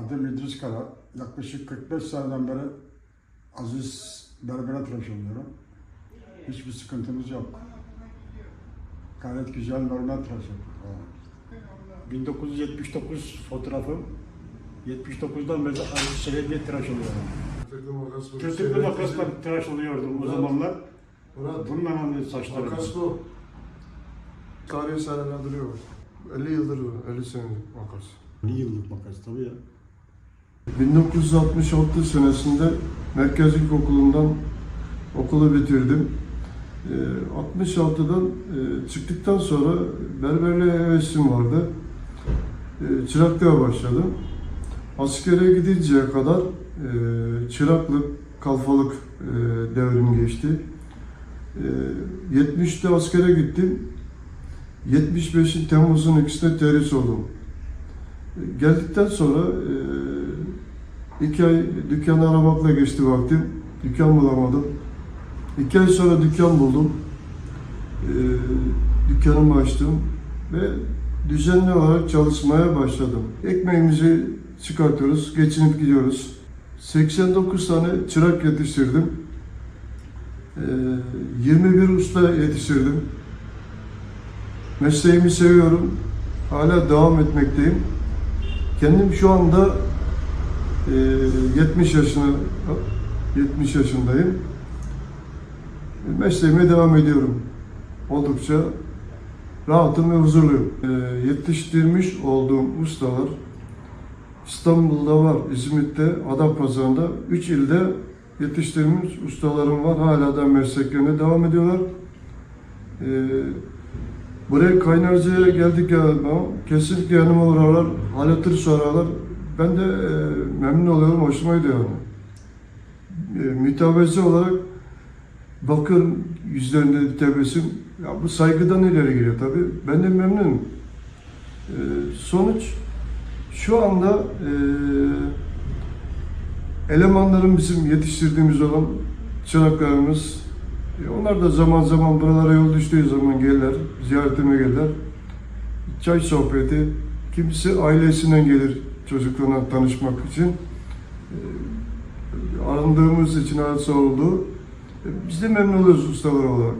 Adım İdris Kara. Yaklaşık 45 seneden beri Aziz Berber'e tıraş oluyorum. Hiçbir sıkıntımız yok. Gayet güzel, normal tıraş yapıyor. 1979 fotoğrafım. 79'dan beri Aziz Şerebiye tıraş oluyorum. Tırtıklı makasla tıraş oluyordum o zamanlar. Murat, Bununla anlıyor saçlarım. makas bu. Tarihi sahneler duruyor. 50 yıldır bu, 50 senedir makas. Bir yıllık makas tabii ya. 1966 senesinde Merkez İlkokulu'ndan okulu bitirdim. Ee, 66'dan e, çıktıktan sonra berberliğe hevesim vardı. Ee, çıraklığa başladım. Askere gidinceye kadar e, çıraklık, kalfalık e, devrim geçti. E, 70'te askere gittim. 75'in Temmuz'un ikisinde terhis oldum. Geldikten sonra iki ay dükkanı aramakla geçti vaktim. Dükkan bulamadım. İki ay sonra dükkan buldum. E, dükkanımı açtım ve düzenli olarak çalışmaya başladım. Ekmeğimizi çıkartıyoruz, geçinip gidiyoruz. 89 tane çırak yetiştirdim. E, 21 usta yetiştirdim. Mesleğimi seviyorum. Hala devam etmekteyim. Kendim şu anda 70 yaşına 70 yaşındayım. Mesleğime devam ediyorum. Oldukça rahatım ve huzurluyum. E, yetiştirmiş olduğum ustalar İstanbul'da var, İzmit'te, Adapazarı'nda 3 ilde yetiştirmiş ustalarım var. Hala da mesleklerine devam ediyorlar. E, Buraya Kaynarca'ya geldik ben kesinlikle yanıma uğrarlar, hal hatır sorarlar. Ben de e, memnun oluyorum, hoşuma gidiyor. E, mütevazı olarak bakıyorum yüzlerinde bir tebessüm. Ya bu saygıdan ileri geliyor tabii. Ben de memnunum. E, sonuç şu anda e, elemanların bizim yetiştirdiğimiz olan çıraklarımız e, Onlar da zaman zaman buralara yol düştüğü zaman gelirler, ziyaretime gelirler. Çay sohbeti, kimisi ailesinden gelir çocuklarına tanışmak için. E, Arındığımız için arası oldu. E, Biz de memnun oluyoruz ustalar olarak.